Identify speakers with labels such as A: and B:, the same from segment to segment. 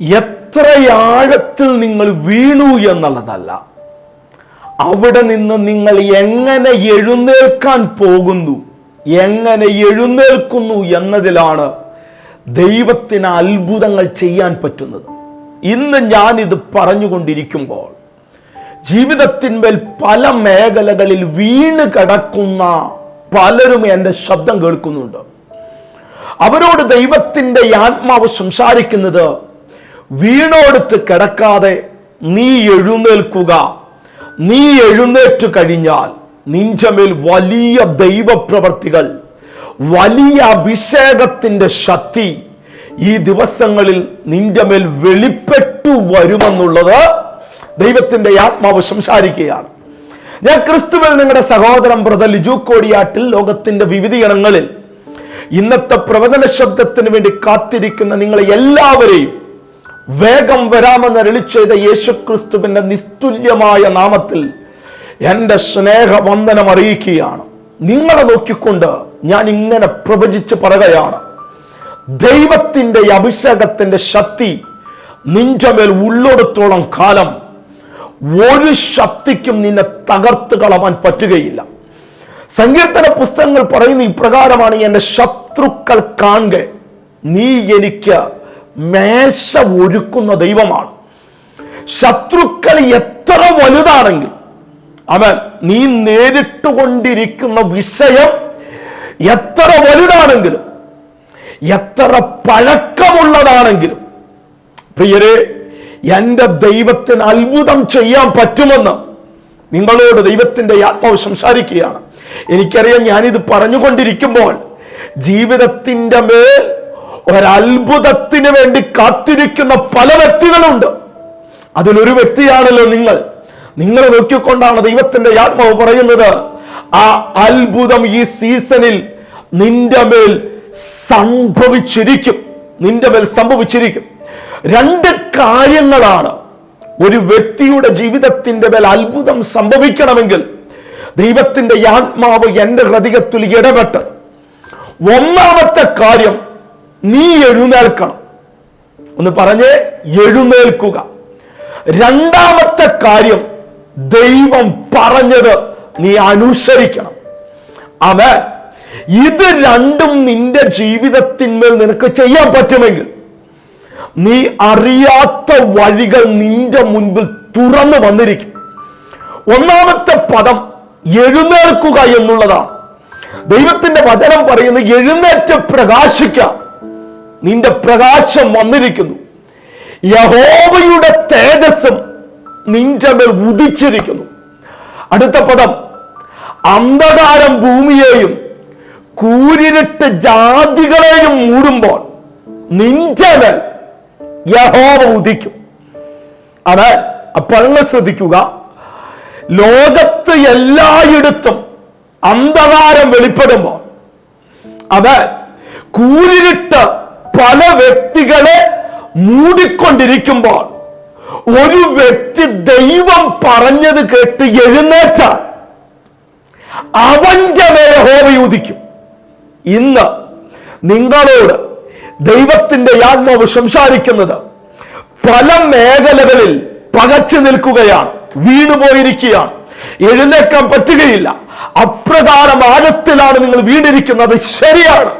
A: എത്ര ആഴത്തിൽ നിങ്ങൾ വീണു എന്നുള്ളതല്ല. അവിടെ നിന്ന് നിങ്ങൾ എങ്ങനെ എഴുന്നേൽക്കാൻ പോകുന്നു എങ്ങനെ എഴുന്നേൽക്കുന്നു എന്നതിലാണ് ദൈവത്തിന് അത്ഭുതങ്ങൾ ചെയ്യാൻ പറ്റുന്നത്. ഇന്ന് ഞാനിത് പറഞ്ഞുകൊണ്ടിരിക്കുമ്പോൾ ജീവിതത്തിന്മേൽ പല മേഖലകളിൽ വീണ് കിടക്കുന്ന പലരും എന്റെ ശബ്ദം കേൾക്കുന്നുണ്ട്. അവരോട് ദൈവത്തിന്റെ ആത്മാവ് സംസാരിക്കുന്നത് വീണോടുത്ത് കിടക്കാതെ നീ എഴുന്നേൽക്കുക. നീ എഴുന്നേറ്റ് കഴിഞ്ഞാൽ നിന്റെ മേൽ വലിയ ദൈവപ്രവർത്തികൾ വലിയ അഭിഷേകത്തിന്റെ ശക്തി ഈ ദിവസങ്ങളിൽ നിന്റെ മേൽ വെളിപ്പെട്ടു വരുമെന്നുള്ളത് ദൈവത്തിന്റെ ആത്മാവ് സംസാരിക്കുകയാണ്. ഞാൻ ക്രിസ്തുവിൽ നിങ്ങളുടെ സഹോദരൻ ബ്രദർ ലിജു കോടിയാട്ടിൽ ലോകത്തിന്റെ വിവിധ ഇടങ്ങളിൽ ഇന്നത്തെ പ്രവചന ശബ്ദത്തിന് വേണ്ടി കാത്തിരിക്കുന്ന നിങ്ങളെ എല്ലാവരെയും വേഗം വരാമെന്ന് അരുളി ചെയ്ത യേശു ക്രിസ്തുവിന്റെ നിസ്തുല്യമായ നാമത്തിൽ എന്റെ സ്നേഹവന്ദനം അറിയിക്കുകയാണ്. നിങ്ങളെ നോക്കിക്കൊണ്ട് ഞാൻ ഇങ്ങനെ പ്രവചിച്ച് പറയുകയാണ്. ദൈവത്തിന്റെ അഭിഷേകത്തിന്റെ ശക്തി നിന്റെ മേൽ ഉള്ളെടുത്തോളം കാലം ഒരു ശക്തിക്കും നിന്നെ തകർത്ത് കളവാൻ പറ്റുകയില്ല. സങ്കീർത്തന പുസ്തകങ്ങൾ പറയുന്ന ഇപ്രകാരമാണ് എന്റെ ശത്രുക്കൾ കാണുക. നീ എനിക്ക് മേശ ഒരുക്കുന്ന ദൈവമാണ്. ശത്രുക്കൾ എത്ര വലുതാണെങ്കിൽ അവൻ നീ നേരിട്ടുകൊണ്ടിരിക്കുന്ന വിഷയം എത്ര വലുതാണെങ്കിലും എത്ര പഴക്കമുള്ളതാണെങ്കിലും പ്രിയരെ എന്റെ ദൈവത്തിന് അത്ഭുതം ചെയ്യാൻ പറ്റുമെന്ന് നിങ്ങളോട് ദൈവത്തിന്റെ ആത്മാവ് സംസാരിക്കുകയാണ്. എനിക്കറിയാം ഞാനിത് പറഞ്ഞുകൊണ്ടിരിക്കുമ്പോൾ ജീവിതത്തിന്റെ മേൽ ഒരത്ഭുതത്തിന് വേണ്ടി കാത്തിരിക്കുന്ന പല വ്യക്തികളുണ്ട്. അതിലൊരു വ്യക്തിയാണല്ലോ നിങ്ങൾ. നിങ്ങളെ നോക്കിക്കൊണ്ടാണ് ദൈവത്തിന്റെ ആത്മാവ് പറയുന്നത് ആ അത്ഭുതം ഈ സീസണിൽ നിന്റെ മേൽ സംഭവിച്ചിരിക്കും. നിന്റെ മേൽ സംഭവിച്ചിരിക്കും. രണ്ട് കാര്യങ്ങളാണ് ഒരു വ്യക്തിയുടെ ജീവിതത്തിന്റെ മേൽ അത്ഭുതം സംഭവിക്കണമെങ്കിൽ ദൈവത്തിന്റെ ആത്മാവ് എന്റെ ഹൃദയത്തിൽ ഇടപെട്ട്. ഒന്നാമത്തെ കാര്യം നീ എഴുന്നേൽക്കണം. ഒന്ന് പറഞ്ഞേ എഴുന്നേൽക്കുക. രണ്ടാമത്തെ കാര്യം ദൈവം പറഞ്ഞത് നീ അനുസരിക്കണം. അവൻ ഇത് രണ്ടും നിന്റെ ജീവിതത്തിന്മേൽ നിനക്ക് ചെയ്യാൻ പറ്റുമെങ്കിൽ നീ അറിയാത്ത വഴികൾ നിന്റെ മുൻപിൽ തുറന്നു വന്നിരിക്കും. ഒന്നാമത്തെ പദം എഴുന്നേൽക്കുക എന്നുള്ളതാണ്. ദൈവത്തിന്റെ വചനം പറയുന്നത് എഴുന്നേറ്റ് പ്രകാശിക്കാം. നിന്റെ പ്രകാശം വന്നിരിക്കുന്നു. യഹോവയുടെ തേജസ്സും നിന്റെ മേൽ ഉദിച്ചിരിക്കുന്നു. അടുത്ത പദം അന്ധകാരം ഭൂമിയെയും കൂരിരുട്ട് ജാതികളെയും മൂടുമ്പോൾ നിന്റെ മേൽ യഹോവ ഉദിക്കും. അത് അപ്പഴങ്ങൾ ശ്രദ്ധിക്കുക. ലോകത്ത് എല്ലായിടത്തും അന്ധകാരം വെളിപ്പെടുമ്പോൾ അത് കൂരിരുട്ട് പല വ്യക്തികളെ മൂടിക്കൊണ്ടിരിക്കുമ്പോൾ ഒരു വ്യക്തി ദൈവം പറഞ്ഞത് കേട്ട് എഴുന്നേറ്റ അവന്റെ മേലെ ഹോമയുദിക്കും ഇന്ന് നിങ്ങളോട് ദൈവത്തിന്റെ ആത്മാവ് സംസാരിക്കുന്നത് പല മേഖലകളിൽ പകച്ചു നിൽക്കുകയാണ് വീണുപോയിരിക്കുകയാണ് എഴുന്നേക്കാൻ പറ്റുകയില്ല. അപ്രകാരം ആഴത്തിലാണ് നിങ്ങൾ വീണിരിക്കുന്നത്. ശരിയാണ്.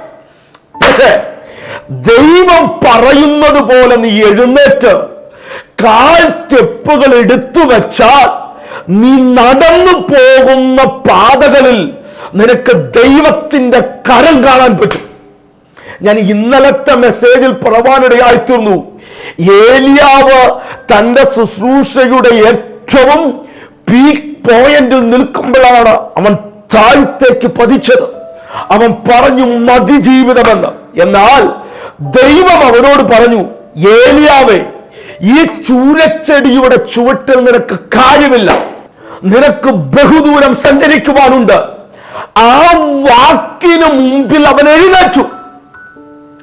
A: പക്ഷേ ദൈവം പറയുന്നത് പോലെ നീ എഴുന്നേറ്റ്. കാൽ സ്റ്റെപ്പുകൾ എടുത്തു വെച്ചാൽ നീ നടന്നു പോകുന്ന പാതകളിൽ നിനക്ക് ദൈവത്തിന്റെ കരം കാണാൻ പറ്റും. ഞാൻ ഇന്നലത്തെ മെസ്സേജിൽ പ്രവാനിടയായിത്തീർന്നു ഏലിയാവ് തന്റെ ശുശ്രൂഷയുടെ ഏറ്റവും പീക്ക് പോയിന്റിൽ നിൽക്കുമ്പോഴാണ് അവൻ താഴ്ത്തേക്ക് പതിച്ചത്. അവൻ പറഞ്ഞു മതി ജീവിതമെന്ന് എന്നാൽ ദൈവം അവനോട് പറഞ്ഞു ഏലിയാവേ ഈ ചൂരച്ചെടിയുടെ ചുവട്ടിൽ നിനക്ക് കാര്യമില്ല. നിനക്ക് ബഹുദൂരം സഞ്ചരിക്കുവാനുണ്ട്. ആ വാക്കിന് മുമ്പിൽ അവൻ എഴുന്നേറ്റു.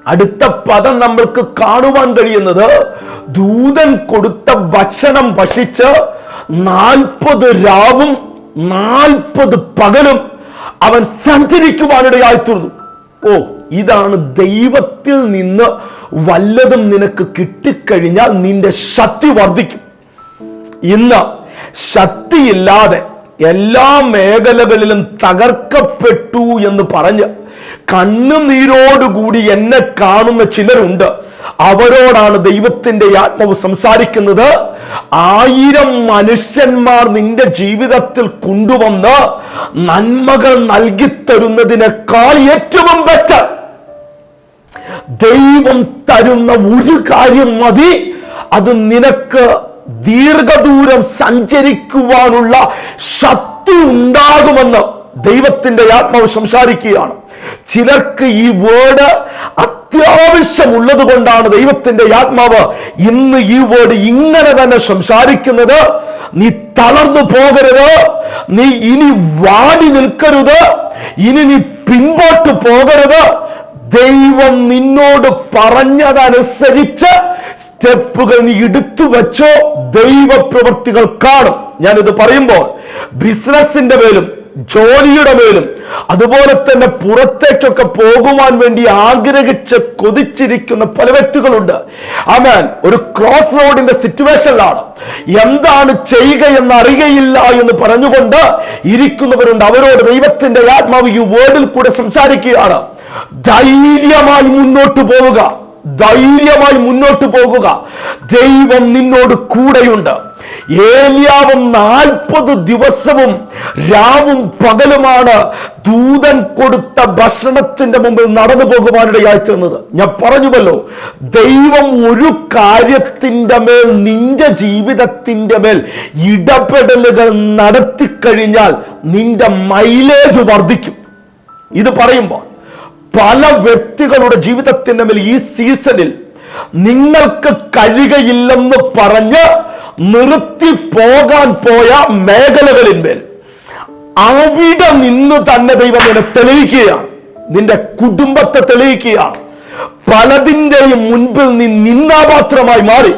A: അടുത്ത പദം നമ്മൾക്ക് കാണുവാൻ കഴിയുന്നത് ദൂതൻ കൊടുത്ത ഭക്ഷണം ഭക്ഷിച്ച് നാൽപ്പത് രാവും നാൽപ്പത് പകലും അവൻ സഞ്ചരിക്കുവാനിടയായി തീർന്നു. ഓ ഇതാണ് ദൈവത്തിൽ നിന്ന് വല്ലതും നിനക്ക് കിട്ടിക്കഴിഞ്ഞാൽ നിന്റെ ശക്തി വർദ്ധിക്കും. ഇന്ന് ശക്തിയില്ലാതെ എല്ലാ മേഖലകളിലും തകർക്കപ്പെട്ടു എന്ന് പറഞ്ഞ് കണ്ണുനീരോടുകൂടി എന്നെ കാണുന്ന ചിലരുണ്ട്. അവരോടാണ് ദൈവത്തിന്റെ ആത്മാവ് സംസാരിക്കുന്നത്. ആയിരം മനുഷ്യന്മാർ നിന്റെ ജീവിതത്തിൽ കൊണ്ടുവന്ന് നന്മകൾ നൽകി തരുന്നതിനേക്കാൾ ഏറ്റവും ബെറ്റർ ദൈവം തരുന്ന ഒരു കാര്യം മതി. അത് നിനക്ക് ദീർഘദൂരം സഞ്ചരിക്കുവാനുള്ള ശക്തി ഉണ്ടാകുമെന്ന് ദൈവത്തിന്റെ ആത്മാവ് സംസാരിക്കുകയാണ്. ചിലർക്ക് ഈ വേർഡ് അത്യാവശ്യമുള്ളത് കൊണ്ടാണ് ദൈവത്തിന്റെ ആത്മാവ് ഇന്ന് ഈ വേർഡ് ഇങ്ങനെ തന്നെ സംസാരിക്കുന്നത്. നീ തളർന്നു പോകരുത്. നീ ഇനി വാടി നിൽക്കരുത്. ഇനി നീ പിൻപോട്ട് പോകരുത്. ദൈവം നിന്നോട് പറഞ്ഞതനുസരിച്ച് സ്റ്റെപ്പുകൾ നീ എടുത്തു വെച്ചോ. ദൈവ പ്രവൃത്തികൾ കാണും. ഞാനിത് പറയുമ്പോൾ ബിസിനസിന്റെ മേലും ജോലിയുടെ മേലും അതുപോലെ തന്നെ പുറത്തേക്കൊക്കെ പോകുവാൻ വേണ്ടി ആഗ്രഹിച്ച് കൊതിച്ചിരിക്കുന്ന പല വ്യക്തികളുണ്ട്. ആമാൻ. ഒരു ക്രോസ് റോഡിന്റെ സിറ്റുവേഷനിലാണ്. എന്താണ് ചെയ്യുക എന്ന് അറിയയില്ല എന്ന് പറഞ്ഞുകൊണ്ട് ഇരിക്കുന്നവരുണ്ട്. അവരോട് ദൈവത്തിന്റെ ആത്മാവ് ഈ വേർഡിൽ കൂടെ സംസാരിക്കുകയാണ്. ധൈര്യമായി മുന്നോട്ട് പോവുക. ധൈര്യമായി മുന്നോട്ട് പോകുക ദൈവം നിന്നോട് കൂടെയുണ്ട്. ഏലിയാവും നാൽപ്പത് ദിവസവും രാവും പകലുമാണ് ദൂതൻ കൊടുത്ത ഭക്ഷണത്തിന്റെ മുമ്പിൽ നടന്നു പോകുവാനിടയായി തീർന്നത്. ഞാൻ പറഞ്ഞുവല്ലോ ദൈവം ഒരു കാര്യത്തിന്റെ മേൽ നിന്റെ ജീവിതത്തിന്റെ മേൽ ഇടപെടലുകൾ നടത്തിക്കഴിഞ്ഞാൽ നിന്റെ മൈലേജ് വർദ്ധിക്കും. ഇത് പറയുമ്പോൾ പല വ്യക്തികളുടെ ജീവിതത്തിന്റെ മേൽ ഈ സീസണിൽ നിങ്ങൾക്ക് കഴിയുകയില്ലെന്ന് പറഞ്ഞ് നിർത്തി പോകാൻ പോയ മേഖലകളിന്മേൽ അവിടെ നിന്ന് തന്നെ ദൈവം നിന്നെ തെളിയിക്കുകയാണ് നിന്റെ കുടുംബത്തെ തെളിയിക്കുകയാണ് പലതിന്റെയും മുൻപിൽ നീ നിന്നാപാത്രമായി മാറി.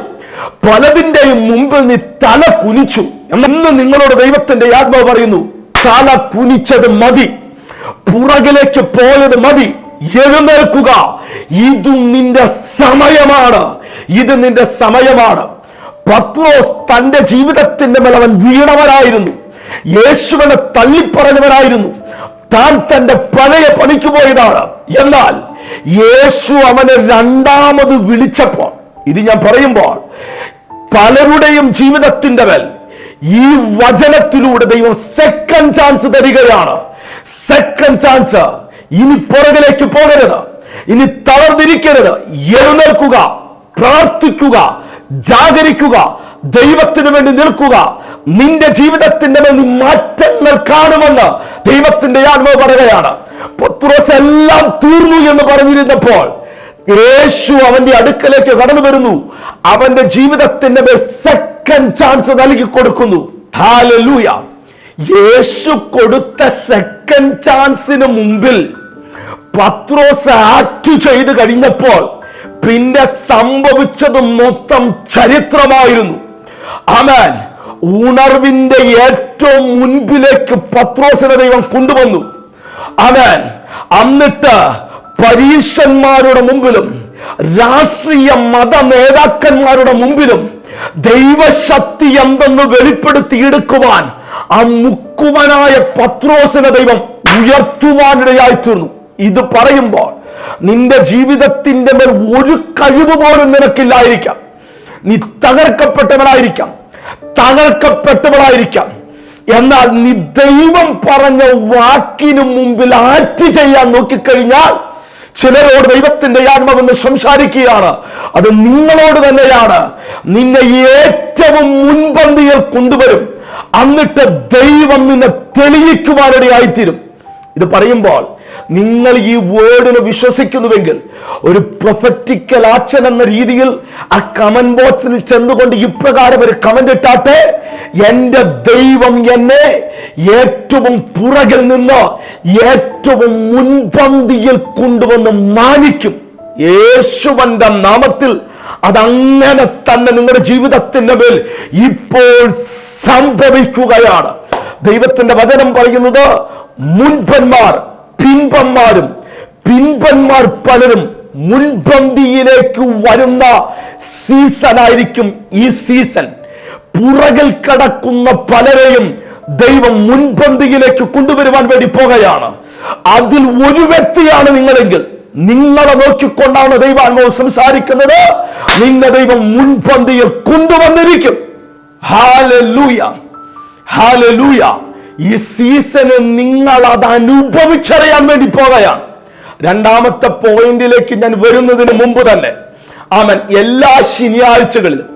A: പലതിന്റെയും മുമ്പിൽ നീ തല കുനിച്ചു. എന്ന് നിങ്ങളോട് ദൈവത്തിന്റെ ആത്മാവ് പറയുന്നു തല കുനിച്ചത് മതി. പുറകിലേക്ക് പോയത് മതി. എഴുന്നേൽക്കുക. ഇതും നിന്റെ സമയമാണ്. ഇത് നിന്റെ സമയമാണ്. പത്രോസ് തന്റെ ജീവിതത്തിന്റെ മേൽ അവൻ വീണവനായിരുന്നു. യേശുവിനെ തള്ളിപ്പറഞ്ഞവനായിരുന്നു. താൻ തന്റെ പഴയ പണിക്ക് പോയതാണ്. എന്നാൽ യേശു അവനെ രണ്ടാമത് വിളിച്ചപ്പോൾ ഇത് ഞാൻ പറയുമ്പോൾ പലരുടെയും ജീവിതത്തിന്റെ മേൽ ഈ വചനത്തിലൂടെ ദൈവം സെക്കൻഡ് ചാൻസ് തരികയാണ്. സെക്കൻഡ് ചാൻസ് ഇനി പുറകിലേക്ക് പോകരുത്. ഇനി തളർന്നിരിക്കരുത്. എഴുന്നേൽക്കുക പ്രാർത്ഥിക്കുക ജാഗരിക്കുക ദൈവത്തിന് വേണ്ടി നിൽക്കുക. നിന്റെ ജീവിതത്തിന്റെ മേൽ മാറ്റങ്ങൾ കാണുമെന്ന് ദൈവത്തിന്റെ ആത്മാവ് പറയുകയാണ്. പത്രോസ് എല്ലാം തീർന്നു എന്ന് പറഞ്ഞിരുന്നപ്പോൾ യേശു അവന്റെ അടുക്കലേക്ക് കടന്നു വരുന്നു. അവന്റെ ജീവിതത്തിന്റെ മേൽ സെക്കൻഡ് ചാൻസ് നൽകി കൊടുക്കുന്നു. ഹാലലൂയ യേശു കൊടുത്ത സെക്കൻഡ് ചാൻസിന് മുമ്പിൽ പത്രോസ് ആക്ട് ചെയ്ത് കഴിഞ്ഞപ്പോൾ പിന്നെ സംഭവിച്ചത് മൊത്തം ചരിത്രമായിരുന്നു. ആമാൻ ഉണർവിന്റെ ഏറ്റവും മുൻപിലേക്ക് പത്രോസിനെ ദൈവം കൊണ്ടുവന്നു. ആമാൻ അന്നിട്ട് പരീശന്മാരുടെ മുമ്പിലും രാഷ്ട്രീയ മത നേതാക്കന്മാരുടെ മുമ്പിലും ദൈവശക്തി എന്തെന്ന് വെളിപ്പെടുത്തിയെടുക്കുവാൻ ആ മുക്കുവനായ പത്രോസിനെ ദൈവം ഉയർത്തുവാനിടയായി തീർന്നു ഇത് പറയുമ്പോൾ നിന്റെ ജീവിതത്തിന്റെ മേൽ ഒരു കഴിവ് പോലും നിനക്കില്ലായിരിക്കാം. നീ തകർക്കപ്പെട്ടവനായിരിക്കാം. തകർക്കപ്പെട്ടവളായിരിക്കാം. എന്നാൽ നീ ദൈവം പറഞ്ഞ വാക്കിനു മുമ്പിൽ ആറ്റ് ചെയ്യാൻ നോക്കിക്കഴിഞ്ഞാൽ ചിലരോട് ദൈവത്തിന്റെ ആത്മാവെന്ന് സംസാരിക്കുകയാണ്. അത് നിങ്ങളോട് തന്നെയാണ്. നിന്നെ ഏറ്റവും മുൻപന്തിയിൽ കൊണ്ടുവരും. എന്നിട്ട് ദൈവം നിന്നെ തെളിയിക്കുവാനിടയായിത്തീരും. ഇത് പറയുമ്പോൾ നിങ്ങൾ ഈ വേർഡിനെ വിശ്വസിക്കുന്നുവെങ്കിൽ ഒരു പ്രൊഫറ്റിക്കൽ ആക്ഷൻ എന്ന രീതിയിൽ ആ കമന്റ് ബോക്സിൽ ചെന്നുകൊണ്ട് ഇപ്രകാരം ഒരു കമന്റ് ഇട്ടാട്ടെ എന്റെ ദൈവം എന്നെ ഏറ്റവും പുറകിൽ നിന്ന് ഏറ്റവും മുൻപന്തിയിൽ കൊണ്ടുവന്ന് മാനിക്കും. യേശുവന്റെ നാമത്തിൽ അതങ്ങനെ തന്നെ നിങ്ങളുടെ ജീവിതത്തിന്റെ മേൽ ഇപ്പോൾ സംഭവിക്കുകയാണ്. ദൈവത്തിന്റെ വചനം പറയുന്നത് മുൻപന്മാർ പിൻപന്മാരും പിൻപന്മാർ പലരും മുൻപന്തിയിലേക്ക് വരുന്ന സീസൺ ആയിരിക്കും ഈ സീസൺ. പുറകിൽ കടക്കുന്ന പലരെയും ദൈവം മുൻപന്തിയിലേക്ക് കൊണ്ടുവരുവാൻ വേണ്ടി പോകുകയാണ്. അതിൽ ഒരു വ്യക്തിയാണ് നിങ്ങളെങ്കിൽ. നിങ്ങളെ നോക്കിക്കൊണ്ടാണ് ദൈവാത്മാവ് സംസാരിക്കുന്നത്. നിന്നെ ദൈവം മുൻപന്തിയിൽ കൊണ്ടുവന്നിരിക്കും. ഹാലൂയ ഹാലൂയ ഈ സീസണ് നിങ്ങൾ അത് അനുഭവിച്ചറിയാൻ വേണ്ടി പോകുകയാണ് രണ്ടാമത്തെ പോയിന്റിലേക്ക് ഞാൻ വരുന്നതിന് മുമ്പ് തന്നെ. ആമൻ. എല്ലാ ശനിയാഴ്ചകളിലും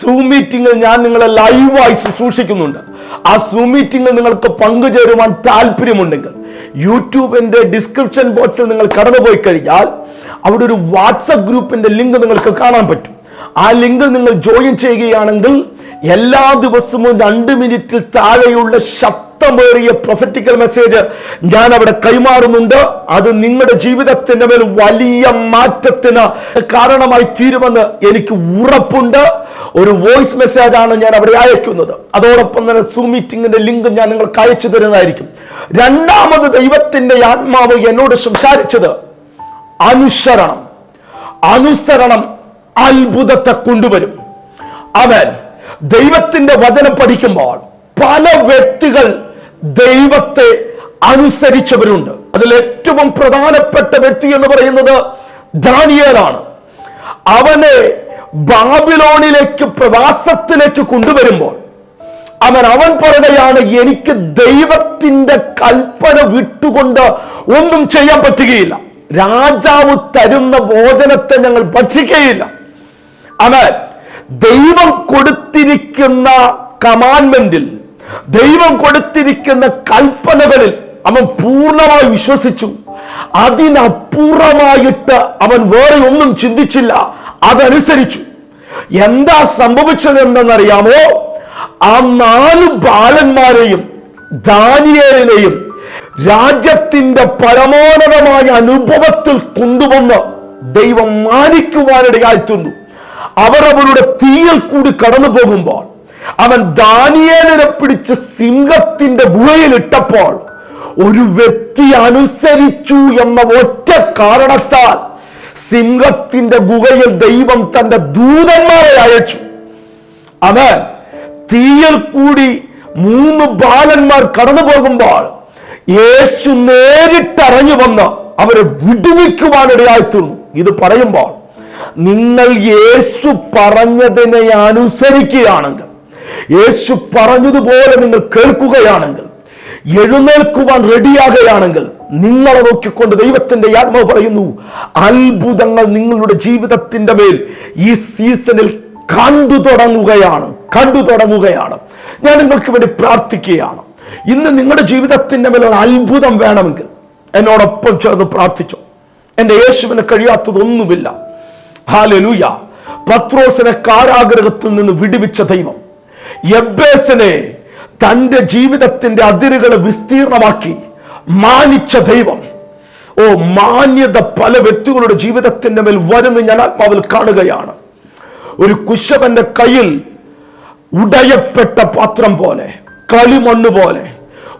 A: സൂം മീറ്റിംഗിൽ ഞാൻ നിങ്ങളെ ലൈവായി ശുശ്രൂഷിക്കുന്നുണ്ട് ആ സൂം മീറ്റിംഗിൽ നിങ്ങൾക്ക് പങ്കുചേരുവാൻ താല്പര്യമുണ്ടെങ്കിൽ യൂട്യൂബിന്റെ ഡിസ്ക്രിപ്ഷൻ ബോക്സിൽ നിങ്ങൾ കടന്നുപോയി കഴിഞ്ഞാൽ അവിടെ ഒരു വാട്സപ്പ് ഗ്രൂപ്പിന്റെ ലിങ്ക് നിങ്ങൾക്ക് കാണാൻ പറ്റും. ആ ലിങ്കിൽ നിങ്ങൾ ജോയിൻ ചെയ്യുകയാണെങ്കിൽ എല്ലാ ദിവസവും രണ്ട് മിനിറ്റിൽ താഴെയുള്ള ശബ്ദമേറിയ പ്രൊഫറ്റിക്കൽ മെസ്സേജ് ഞാൻ അവിടെ കൈമാറുന്നുണ്ട്. അത് നിങ്ങളുടെ ജീവിതത്തിന്റെ മേൽ വലിയ മാറ്റത്തിന് കാരണമായി തീരുമെന്ന് എനിക്ക് ഉറപ്പുണ്ട്. ഒരു വോയിസ് മെസ്സേജ് ആണ് ഞാൻ അവിടെ അയക്കുന്നത്. അതോടൊപ്പം തന്നെ സൂ മീറ്റിംഗിന്റെ ലിങ്ക് ഞാൻ നിങ്ങൾക്ക് അയച്ചു തരുന്നതായിരിക്കും. രണ്ടാമത് ദൈവത്തിന്റെ ആത്മാവ് എന്നോട് സംസാരിച്ചത് അനുസരണം. അനുസരണം അത്ഭുതത്തെ കൊണ്ടുവരും. അവൻ ദൈവത്തിന്റെ വചനം പഠിക്കുമ്പോൾ പല വ്യക്തികൾ ദൈവത്തെ അനുസരിച്ചവരുണ്ട്. അതിൽ ഏറ്റവും പ്രധാനപ്പെട്ട വ്യക്തി എന്ന് പറയുന്നത് ദാനിയേലാണ്. അവനെ ബാബിലോണിലേക്ക് പ്രവാസത്തിലേക്ക് കൊണ്ടുവരുമ്പോൾ അവൻ അവൻ പറയുകയാണ് എനിക്ക് ദൈവത്തിന്റെ കൽപ്പന വിട്ടുകൊണ്ട് ഒന്നും ചെയ്യാൻ പറ്റുകയില്ല. രാജാവ് തരുന്ന ഭോജനത്തെ ഞങ്ങൾ ഭക്ഷിക്കുകയില്ല. അവൻ ദൈവം കൊടുത്തിരിക്കുന്ന കമാൻമെന്റിൽ ദൈവം കൊടുത്തിരിക്കുന്ന കൽപ്പനകളിൽ അവൻ പൂർണമായി വിശ്വസിച്ചു. അതിനപ്പുറമായിട്ട് അവൻ വേറെ ഒന്നും ചിന്തിച്ചില്ല. അതനുസരിച്ചു. എന്താ സംഭവിച്ചത് എന്തെന്നറിയാമോ ആ നാല് ബാലന്മാരെയും ദാനിയേലിനെയും രാജ്യത്തിന്റെ പരമോന്നതമായ അനുഭവത്തിൽ കൊണ്ടുവന്ന് ദൈവം മാനിക്കുവാനിടയായിത്തുന്നു അവർ അവരുടെ തീയിൽ കൂടി കടന്നു പോകുമ്പോൾ അവൻ ദാനിയേലിനെ പിടിച്ച് സിംഹത്തിന്റെ ഗുഹയിലിട്ടപ്പോൾ ഒരു വ്യക്തി അനുസരിച്ചു എന്ന ഒറ്റ കാരണത്താൽ സിംഹത്തിന്റെ ഗുഹയിൽ ദൈവം തന്റെ ദൂതന്മാരെ അയച്ചു. അവൻ തീയിൽ കൂടി മൂന്ന് ബാലന്മാർ കടന്നു പോകുമ്പോൾ യേശു നേരിട്ടറിഞ്ഞു വന്ന് അവരെ വിടുവിക്കുവാനിടയായിത്തീർന്നു ഇത് പറയുമ്പോൾ നിങ്ങൾ യേശു പറഞ്ഞതിനെ അനുസരിക്കുകയാണെങ്കിൽ യേശു പറഞ്ഞതുപോലെ നിങ്ങൾ കേൾക്കുകയാണെങ്കിൽ എഴുന്നേൽക്കുവാൻ റെഡിയാകുകയാണെങ്കിൽ നിങ്ങളെ നോക്കിക്കൊണ്ട് ദൈവത്തിന്റെ ആത്മാവ് പറയുന്നു അത്ഭുതങ്ങൾ നിങ്ങളുടെ ജീവിതത്തിന്റെ മേൽ ഈ സീസണിൽ കണ്ടു തുടങ്ങുകയാണ് കണ്ടു തുടങ്ങുകയാണ്. ഞാൻ നിങ്ങൾക്ക് വേണ്ടി പ്രാർത്ഥിക്കുകയാണ്. ഇന്ന് നിങ്ങളുടെ ജീവിതത്തിന്റെ മേൽ ഒരു അത്ഭുതം വേണമെങ്കിൽ എന്നോടൊപ്പം ചേർന്ന് പ്രാർത്ഥിച്ചു. എന്റെ യേശുവിനെ കഴിയാത്തതൊന്നുമില്ല. ഹാലലൂയ പത്രോസിനെ കാരാഗ്രഹത്തിൽ നിന്ന് വിടുവിച്ച ദൈവം. എബ്ബേസിനെ തന്റെ ജീവിതത്തിന്റെ അതിരുകൾ വിസ്തീർണമാക്കി മാനിച്ച ദൈവം. ഓ മാന്യത പല വ്യക്തികളുടെ ജീവിതത്തിന്റെ മേൽ വരുന്ന ഞാൻ ആത്മാവിൽ കാണുകയാണ്. ഒരു കുശവന്റെ കയ്യിൽ ഉടയപ്പെട്ട പാത്രം പോലെ കളിമണ്ണ് പോലെ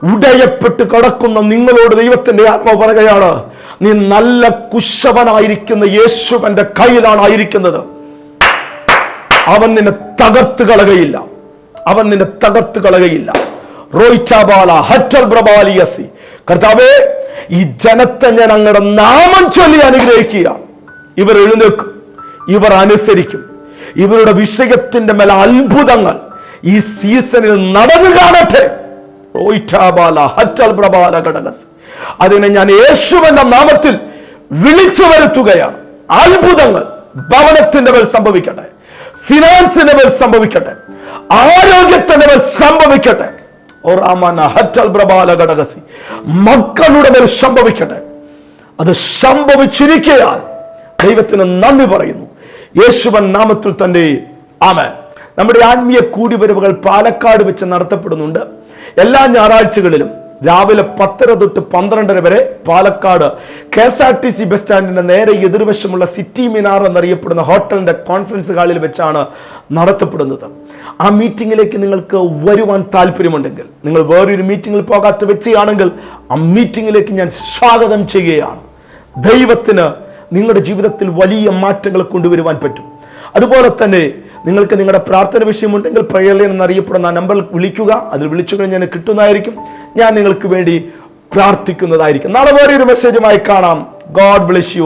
A: ഉടയപ്പെട്ട് കിടക്കുന്ന നിങ്ങളോട് ദൈവത്തിന്റെ ആത്മാവ് പറയുകയാണ് നീ നല്ല കുശവനായിരിക്കുന്ന യേശുവന്റെ കയ്യിലാണ് ആയിരിക്കുന്നത്. അവൻ നിന്നെ തകർത്ത് കളകയില്ല അവൻ നിന്നെ തകർത്ത് ബ്രബാലിയസി കർത്താവേ ഈ ജനത്തെ ഞാൻ അങ്ങടെ നാമം ചൊല്ലി അനുഗ്രഹിക്കുക. ഇവർ എഴുന്നേക്കും ഇവർ അനുസരിക്കും. ഇവരുടെ വിഷയത്തിന്റെ മേലെ അത്ഭുതങ്ങൾ ഈ സീസണിൽ നടന്നു കാണട്ടെ. അതിനെ ഞാൻ യേശുവിന്റെ നാമത്തിൽ വിളിച്ചു വരുത്തുകയാണ്. അത്ഭുതങ്ങൾ ഭവനത്തിന്റെ മേൽ സംഭവിക്കട്ടെ. ഫിനാൻസിന്റെ മേൽ സംഭവിക്കട്ടെ. ആരോഗ്യത്തിന്റെ മേൽ സംഭവിക്കട്ടെ മക്കളുടെ മേൽ സംഭവിക്കട്ടെ. അത് സംഭവിച്ചിരിക്കയാൽ ദൈവത്തിന് നന്ദി പറയുന്നു. യേശുവൻ നാമത്തിൽ തന്നെ ആമൻ. നമ്മുടെ ആത്മീയ കൂടിവരവുകൾ പാലക്കാട് വെച്ച് നടത്തപ്പെടുന്നുണ്ട്. എല്ലാ ഞായറാഴ്ചകളിലും രാവിലെ പത്തര തൊട്ട് പന്ത്രണ്ടര വരെ Palakkad K S R T C bus സ്റ്റാൻഡിന്റെ നേരെ എതിർവശമുള്ള സിറ്റി മിനാർ എന്നറിയപ്പെടുന്ന ഹോട്ടലിന്റെ കോൺഫറൻസ് ഹാളിൽ വെച്ചാണ് നടത്തപ്പെടുന്നത്. ആ മീറ്റിംഗിലേക്ക് നിങ്ങൾക്ക് വരുവാൻ താല്പര്യമുണ്ടെങ്കിൽ നിങ്ങൾ വേറൊരു മീറ്റിംഗിൽ പോകാത്ത വ്യക്തിയാണെങ്കിൽ ആ മീറ്റിംഗിലേക്ക് ഞാൻ സ്വാഗതം ചെയ്യുകയാണ്. ദൈവത്തിന് നിങ്ങളുടെ ജീവിതത്തിൽ വലിയ മാറ്റങ്ങൾ കൊണ്ടുവരുവാൻ പറ്റും. അതുപോലെ തന്നെ നിങ്ങൾക്ക് നിങ്ങളുടെ പ്രാർത്ഥന വിഷയമുണ്ടെങ്കിൽ പ്രയർലൈൻ എന്നറിയപ്പെടുന്ന ആ നമ്പറിൽ വിളിക്കുക. അതിൽ വിളിച്ചു കഴിഞ്ഞാൽ കിട്ടുന്നതായിരിക്കും. ഞാൻ നിങ്ങൾക്ക് വേണ്ടി പ്രാർത്ഥിക്കുന്നതായിരിക്കും. നാളെ വേറെ ഒരു മെസ്സേജുമായി കാണാം. God bless you